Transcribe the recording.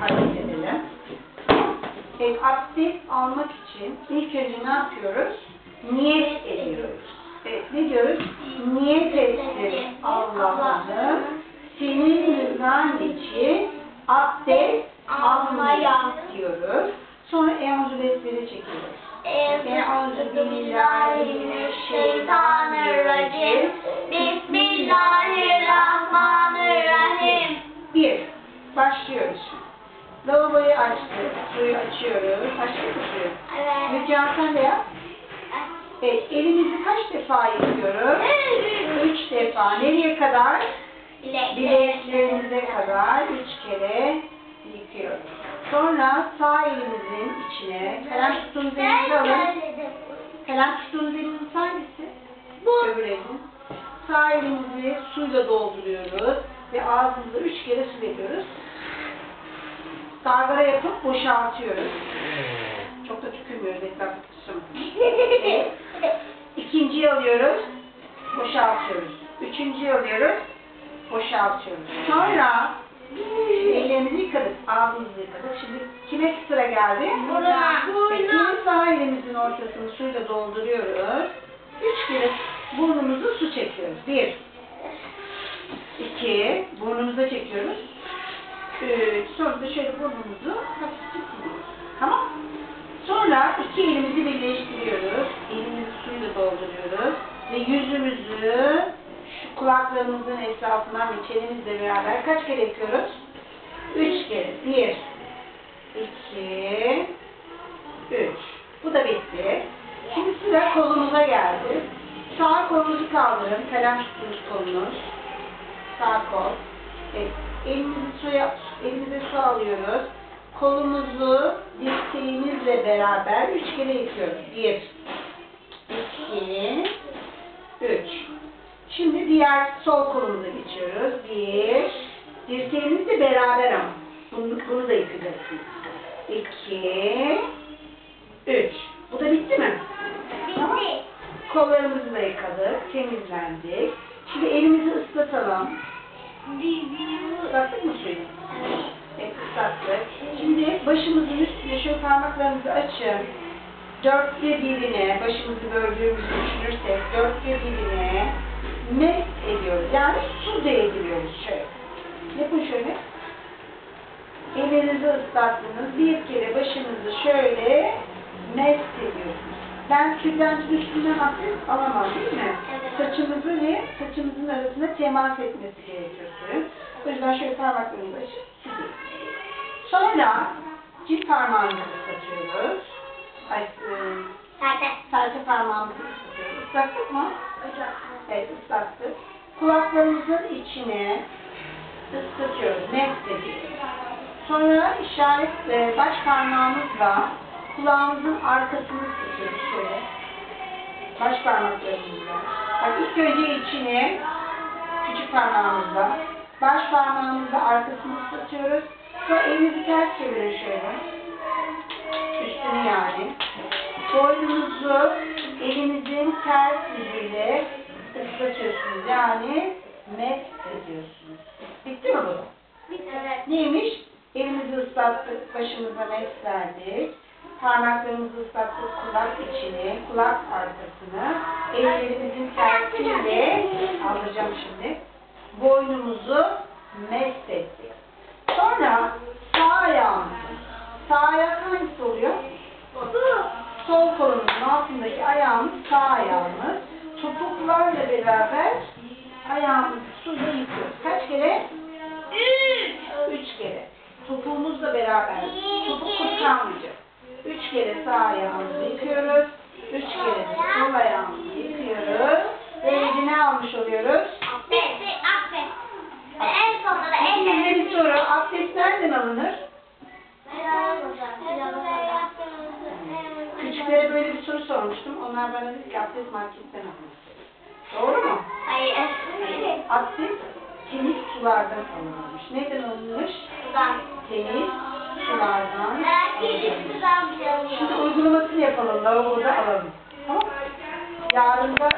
halledelim. Evet, abdest almak için ilk önce ne yapıyoruz? Niyet ediyoruz. Evet, ne diyoruz? Niyet ettim Allah'ım senin rızan için abdest almaya diyoruz. Sonra Eûzü Besmele çekiyoruz. Euzu billahi mineşşeytanirracim. Bismillahirrahmanirrahim. Bir, başlıyoruz. Lavaboyu açtık, suyu açıyoruz. Açtık mı suyu? Evet. Müjgan sen de yap. Evet, elimizi kaç defa yıkıyoruz? Üç defa. Nereye kadar? Bileklerimize kadar üç kere yıkıyoruz. Sonra sağ elimizin içine, kalem tuttuğunuz elinizi alın. Kalem tuttuğunuz eliniz hangisi? Bu. Öbür elin. Sağ elimizi suyla dolduruyoruz ve ağzımıza üç kere su veriyoruz. Gargara yapıp boşaltıyoruz. Çok da tükürmüyoruz tutsun. Evet. İkinciyi alıyoruz, boşaltıyoruz. Üçüncüyü alıyoruz, boşaltıyoruz. Sonra ellerimizi yıkadık, ağzımızı yıkadık. Şimdi kime sıra geldi? Burnuna. Peki sağ elimizin ortasını suyla dolduruyoruz. Üç kere burnumuzu su çekiyoruz. Bir, iki, burnumuza çekiyoruz. Üç, sonra da şöyle burnumuzu hafifçe siliyoruz. Tamam Sonra iki elimizi birleştiriyoruz. Elimizi suyla dolduruyoruz. Ve yüzümüzü şu kulaklarımızın etrafından ve çenemizle beraber kaç kere yapıyoruz? Üç kere. Bir, iki, üç. Bu da bitti. Şimdi sıra kolumuza geldi. Sağ kolunuzu kaldırın. Kalem tuttuğunuz kolunuz. Sağ kol. Evet. Elimizi suya, elimize su alıyoruz. Kolumuzu dirseğimizle beraber üç kere yıkıyoruz. Bir, iki, üç. Şimdi diğer sol kolumuza geçiyoruz. Bir, dirseğimizle beraber ama. Bunu, bunu da yıkacaksınız. İki, üç. Bu da bitti mi? Bitti. Kollarımızı da yıkadık, temizlendik. Şimdi elimizi ıslatalım. Islattık mı suyu? Evet. Şimdi başımızın üstüne şöyle parmaklarımızı açın. Dörtte birine, başımızı böldüğümüzü düşünürsek, dörtte birine mest ediyoruz. Yani su değdiriyoruz şöyle. Yapın şöyle. Ellerinizi ıslattınız. Bir kere başınızı şöyle mest ediyorsunuz. Ben tülbentin üstünden abdest alamam değil mi? Saçımızı ve saçımızın arasında temas etmesi gerekiyor suyun. O yüzden şöyle parmaklarımızı açıp. Sonra cil parmağımızı ıslatıyoruz. Ay, e, Zaten. serçe parmağımızı ıslatıyoruz. Islattık mı? Evet ıslattık. Kulaklarımızın içine ıslatıyoruz. Ediyoruz. Sonra işaret e, baş parmağımızla kulağımızın arkasını ıslatıyoruz şöyle. Baş parmaklarımızla. Bak ilk önce içine küçük parmağımızla, baş parmağımızla arkasını ıslatıyoruz. Sonra elinizi ters çevirin şöyle. Üstünü yani. Boynunuzu elinizin ters yüzüyle ıslatıyorsunuz. Yani mest ediyorsunuz. Bitti mi bu? Evet. Neymiş? Elimizi ıslattık, başımıza mest verdik. Parmaklarımızı ıslattık, kulak içini, kulak arkasını. Ellerimizin tersiyle, alacağım şimdi, boynumuzu mest ettik. Sonra sağ ayağımız. Sağ ayak hangisi oluyor? Sol kolumuzun altındaki ayağımız sağ ayağımız. Topuklarla beraber ayağımızı suyla yıkıyoruz. Kaç kere? Üç. Üç kere. Topuğumuzla beraber. Topuk kurt kalmayacak. Üç kere sağ ayağımızı yıkıyoruz. Üç kere de sol ayağımızı yıkıyoruz. Böylece ne almış oluyoruz? Bitti. Aferin. Ve en sonunda da Size ellerimizi bir soru. Abdest nereden alınır? Küçüklere böyle bir soru sormuştum. Onlar bana dedi ki abdest marketten alınır. Doğru mu? Hayır. Abdest temiz sulardan alınmış. Neden alınmış? Sudan. Temiz alınmış. sudan Şimdi uygulamasını yapalım. Lavaboda alalım. Tamam? Yarın da